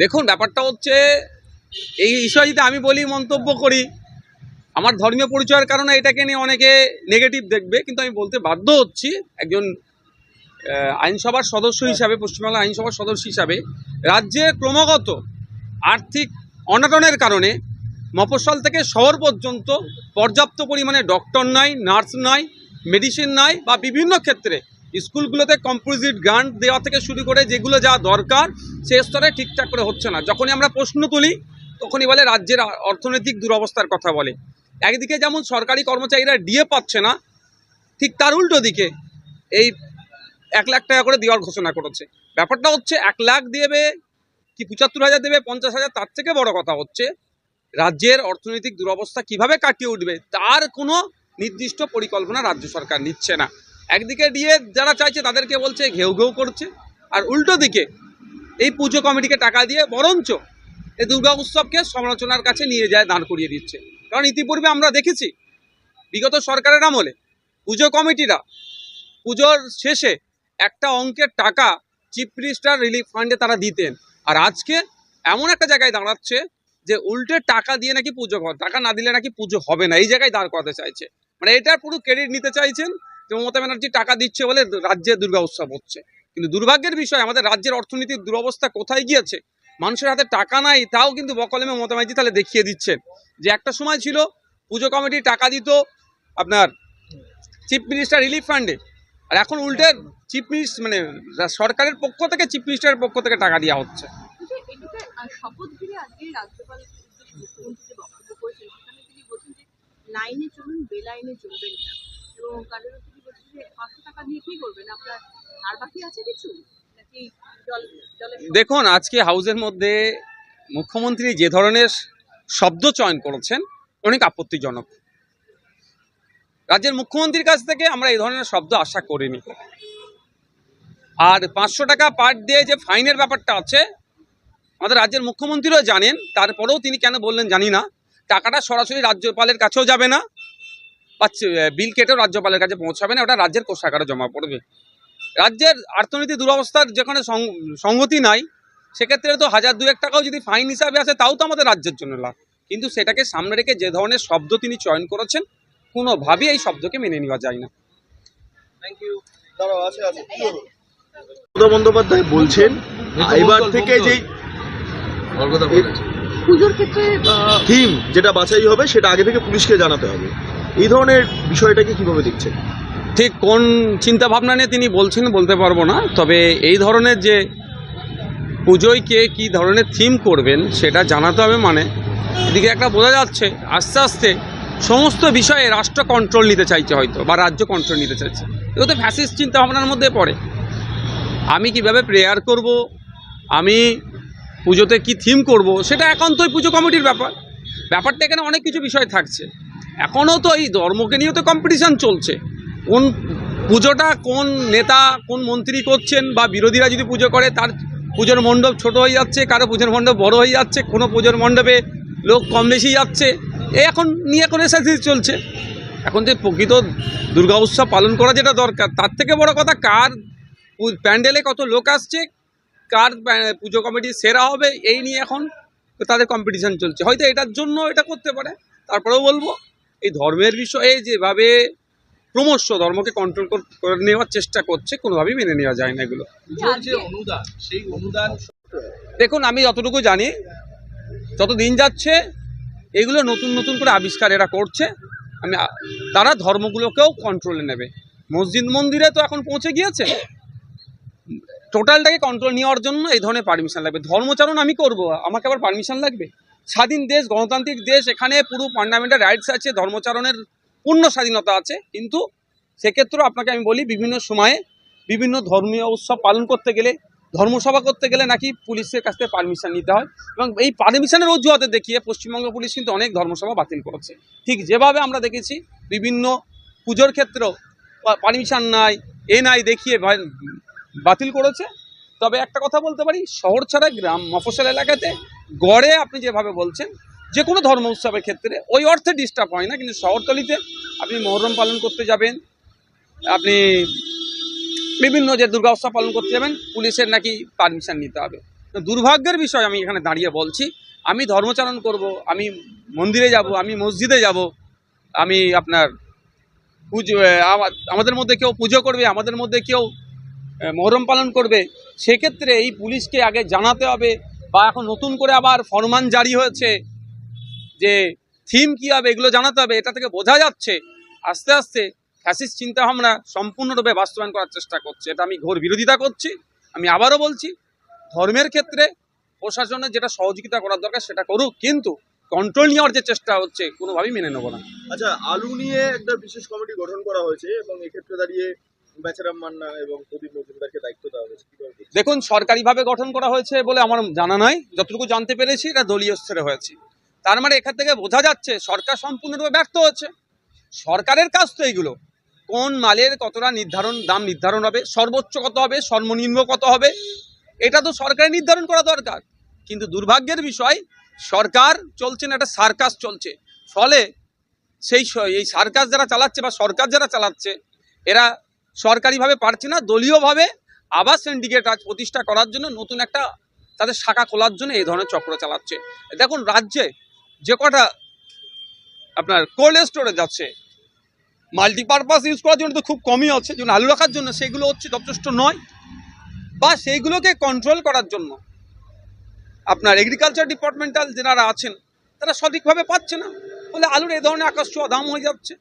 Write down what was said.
দেখুন, ব্যাপারটা হচ্ছে, এই বিষয়ে আমি বলি মন্তব্য করি। আমার ধর্মীয় পরিচয়ের কারণে এটাকে নিয়ে অনেকে নেগেটিভ দেখবে, কিন্তু আমি বলতে বাধ্য হচ্ছি একজন আইনসভার সদস্য হিসাবে পশ্চিমবাংলা আইনসভার সদস্য হিসাবে, রাজ্যে ক্রমাগত আর্থিক অনটনের কারণে মফস্বল থেকে শহর পর্যন্ত পর্যাপ্ত পরিমাণে ডক্টর নাই নার্স নাই মেডিসিন নাই বা বিভিন্ন ক্ষেত্রে স্কুলগুলোতে কম্পোজিট গ্রান্ট দেওয়া থেকে শুরু করে যেগুলো যা দরকার, সে স্তরে ঠিকঠাক করে হচ্ছে না। যখনই আমরা প্রশ্ন তুলি, তখনই বলে রাজ্যের অর্থনৈতিক দুরবস্থার কথা বলে। একদিকে যেমন সরকারি কর্মচারীরা ডিএ পাচ্ছে না, ঠিক তার উল্টো দিকে এই এক লাখ টাকা করে দেওয়ার ঘোষণা করেছে। ব্যাপারটা হচ্ছে এক লাখ দেবে, কি পঁচাত্তর হাজার দেবে, পঞ্চাশ হাজার, তার থেকে বড় কথা হচ্ছে রাজ্যের অর্থনৈতিক দুরবস্থা কীভাবে কাটিয়ে উঠবে, তার কোনো নির্দিষ্ট পরিকল্পনা রাজ্য সরকার নিচ্ছে না। একদিকে দিয়ে যারা চাইছে তাদেরকে বলছে ঘেউ ঘেউ করছে, আর উল্টো দিকে এই পুজো কমিটিকে টাকা দিয়ে বরঞ্চ এই দুর্গা উৎসবকে সমালোচনার কাছে নিয়ে যায়, দাঁড় করিয়ে দিচ্ছে। কারণ ইতিপূর্বে আমরা দেখেছি, বিগত সরকারের আমলে পুজো কমিটিরা পুজোর শেষে একটা অঙ্কের টাকা চিফ মিনিস্টার রিলিফ ফান্ডে তারা দিতেন। আর আজকে এমন একটা জায়গায় দাঁড়াচ্ছে যে উল্টে টাকা দিয়ে নাকি পুজো টাকা না দিলে নাকি পুজো হবে না, এই জায়গায় দাঁড় করাতে চাইছে। মানে এটার পুরো ক্রেডিট নিতে চাইছেন মমতা ব্যানার্জি টাকা দিচ্ছে বলে রাজ্যে দুর্গা উৎসব হচ্ছে। কিন্তু দুর্ভাগ্যের বিষয়, আমাদের রাজ্যের অর্থনীতির দুরবস্থা কোথায় গিয়েছে? মানুষের হাতে টাকা নাই, তাও কিন্তু বকলেমে মমতা ব্যানার্জি তাহলে দেখিয়ে দিচ্ছেন। যে একটা সময় ছিল, পুজো কমিটি টাকা দিত আপনার চিফ মিনিস্টার রিলিফ ফান্ডে। আর এখন উল্টে চিফ মিনিস্টার মানে সরকারের পক্ষ থেকে, চিফ মিনিস্টারের পক্ষ থেকে টাকা দেওয়া হচ্ছে। এবং কারণ দেখুন, আজকে হাউসের মধ্যে মুখ্যমন্ত্রী যে ধরনের শব্দ চয়ন করেছেন, অনেক আপত্তিজনক। রাজ্যের মুখ্যমন্ত্রীর কাছ থেকে আমরা এই ধরনের শব্দ আশা করিনি। আর পাঁচশো টাকা পার দিয়ে যে ফাইনের ব্যাপারটা আছে, আমাদের রাজ্যের মুখ্যমন্ত্রীও জানেন, তারপরেও তিনি কেন বললেন জানি না। টাকাটা সরাসরি রাজ্যপালের কাছেও যাবে না। বিল কেটেও রাজ্যপালের কাছে পৌঁছাবে না ওটা রাজ্যের কোষাগারে জমা পড়বে। রাজ্যের অর্থনীতি দুরবস্থার যেখানে সংগতি নাই সেক্ষেত্রে তো হাজার দু এক টাকাও যদি ফাইন হিসাবে আসে তাও তো আমাদের রাজ্যের জন্য লাভ। কিন্তু সেটাকে সামনে রেখে যে ধরনের শব্দ তিনি চয়ন করেছেন কোনোভাবেই এই শব্দকে মেনে নেওয়া যায় না। বন্দ্যোপাধ্যায় বলছেন এবার থেকে যে পুজোর ক্ষেত্রে থিম যেটা বাছাই হবে সেটা আগে থেকে পুলিশকে জানাতে হবে। এই ধরনের বিষয়টাকে কীভাবে দেখছেন? ঠিক কোন চিন্তা ভাবনা নিয়ে তিনি বলছেন বলতে পারব না, তবে এই ধরনের যে পুজোয় কে কী ধরনের থিম করবেন সেটা জানাতে হবে মানে। এদিকে একটা বোঝা যাচ্ছে, আস্তে আস্তে সমস্ত বিষয়ে রাষ্ট্র কন্ট্রোল নিতে চাইছে হয়তো, বা রাজ্য কন্ট্রোল নিতে চাইছে। এগুলো তো ফ্যাসিস্ট চিন্তা ভাবনার মধ্যে পড়ে। আমি কীভাবে প্রেয়ার করব, আমি পুজোতে কি থিম করব, সেটা একান্তই পুজো কমিটির ব্যাপার। ব্যাপারটা এখানে অনেক কিছু বিষয় থাকছে। এখনও তো এই ধর্মকে নিয়েও তো কম্পিটিশান চলছে। কোন পুজোটা কোন নেতা, কোন মন্ত্রী করছেন বা বিরোধীরা যদি পুজো করে, তার পুজোর মণ্ডপ ছোট হয়ে যাচ্ছে, কারও পুজোর মণ্ডপ বড় হয়ে যাচ্ছে, কোনো পুজোর মণ্ডপে লোক কম বেশি যাচ্ছে, এ এখন নিয়ে এখন এসে চলছে। এখন যে প্রকৃত দুর্গা উৎসব পালন করা যেটা দরকার, তার থেকে বড় কথা কার প্যান্ডেলে কত লোক আসছে, কার পুজো কমিটি সেরা হবে, এই নিয়ে এখন তাদের কম্পিটিশান চলছে। হয়তো এটার জন্য এটা করতে পারে, তারপরেও বলব। এই ধর্মের বিষয়ে যেভাবে ক্রমশ ধর্মকে কন্ট্রোল করে নেওয়ার চেষ্টা করছে কোনোভাবেই মেনে নেওয়া যায় না এগুলো। দেখুন আমি যতটুকু জানি যত দিন যাচ্ছে এগুলো নতুন নতুন করে আবিষ্কার এরা করছে। আমি তারা ধর্মগুলোকেও কন্ট্রোলে নেবে। মসজিদ মন্দিরে তো এখন পৌঁছে গিয়েছে। টোটালটাকে কন্ট্রোল নেওয়ার জন্য এই ধরনের পারমিশন লাগবে। ধর্মচারণ আমি করব আমাকে আবার পারমিশন লাগবে? স্বাধীন দেশ, গণতান্ত্রিক দেশ, এখানে পুরো ফান্ডামেন্টাল রাইটস আছে, ধর্মচারণের পূর্ণ স্বাধীনতা আছে, কিন্তু সেক্ষেত্রেও আপনাকে আমি বলি, বিভিন্ন সময়ে বিভিন্ন ধর্মীয় উৎসব পালন করতে গেলে, ধর্মসভা করতে গেলে নাকি পুলিশের কাছ থেকে পারমিশন নিতে হয় এবং এই পারমিশনের অজুহাতে দেখিয়ে পশ্চিমবঙ্গ পুলিশ কিন্তু অনেক ধর্মসভা বাতিল করেছে। ঠিক যেভাবে আমরা দেখেছি, বিভিন্ন পুজোর ক্ষেত্রেও পারমিশন নাই, এ নাই দেখিয়ে বাতিল করেছে। তবে একটা কথা বলতে পারি, শহর ছাড়া গ্রাম, মফস্বল এলাকাতে গড়ে আপনি যেভাবে বলছেন, যে কোনো ধর্ম উৎসবের ক্ষেত্রে ওই অর্থে ডিস্টার্ব হয় না, কিন্তু শহরতলিতে আপনি মহরম পালন করতে যাবেন, আপনি বিভিন্ন যে দুর্গা উৎসব পালন করতে যাবেন, পুলিশের নাকি পারমিশন নিতে হবে। দুর্ভাগ্যের বিষয় আমি এখানে দাঁড়িয়ে বলছি, আমি ধর্মচারণ করব, আমি মন্দিরে যাব, আমি মসজিদে যাব, আমি আপনার পুজো আমাদের মধ্যে কেউ পুজো করবে, আমাদের মধ্যে কেউ মহরম পালন করবে, সেক্ষেত্রে এই পুলিশকে আগে জানাতে হবে বা এখন নতুন করে আবার ফরমান জারি হয়েছে যে থিম কী হবে, এগুলো জানাতে হবে, এটা থেকে বোঝা যাচ্ছে। আস্তে আস্তে ফ্যাসিস্ট চিন্তাভাবনা সম্পূর্ণরূপে বাস্তবায়ন করার চেষ্টা করছে। এটা আমি ঘোর বিরোধিতা করছি, আমি আবারও বলছি, ধর্মের ক্ষেত্রে প্রশাসনের যেটা সহযোগিতা করার দরকার সেটা করুক, কিন্তু কন্ট্রোল নেওয়ার যে চেষ্টা হচ্ছে কোনোভাবেই মেনে নেব না। আচ্ছা আলু নিয়ে একটা বিশেষ কমিটি গঠন করা হয়েছে এবং এক্ষেত্রে দাঁড়িয়ে দায়িত্ব দেওয়া হয়েছে। দেখুন, সরকারিভাবে গঠন করা হয়েছে বলে আমার জানা নয় যতটুকু জানতে পেরেছি, এটা দলীয় স্তরে হয়েছে। তার মানে এখান থেকে বোঝা যাচ্ছে, সরকার সম্পূর্ণরূপে ব্যর্থ হচ্ছে। সরকারের কাজ তো এইগুলো। কোন মালের কতটা নির্ধারণ, দাম নির্ধারণ হবে, সর্বোচ্চ কত হবে, সর্বনিম্ন কত হবে, এটা তো সরকারের নির্ধারণ করা দরকার। কিন্তু দুর্ভাগ্যের বিষয়, সরকার চলছে না, একটা সার্কাস চলছে। ফলে সেই এই সার্কাস যারা চালাচ্ছে বা সরকার যারা চালাচ্ছে, এরা সরকারিভাবে পারছে না, দলীয়ভাবে আবার সিন্ডিকেট আজ প্রতিষ্ঠা করার জন্য নতুন একটা তাদের শাখা খোলার জন্য এই ধরনের চক্র চালাচ্ছে। দেখুন, রাজ্যে যে কটা আপনার কোল্ড স্টোরে যাচ্ছে মাল্টিপারপাস ইউজ করার জন্য তো খুব কমই আছে, যেমন আলু রাখার জন্য সেগুলো হচ্ছে যথেষ্ট নয়। বা সেইগুলোকে কন্ট্রোল করার জন্য আপনার এগ্রিকালচার ডিপার্টমেন্টাল যারা আছেন, তারা সঠিকভাবে পাচ্ছে না। ফলে আলুর এই ধরনের আকাশ ছোঁয়া দাম হয়ে যাচ্ছে।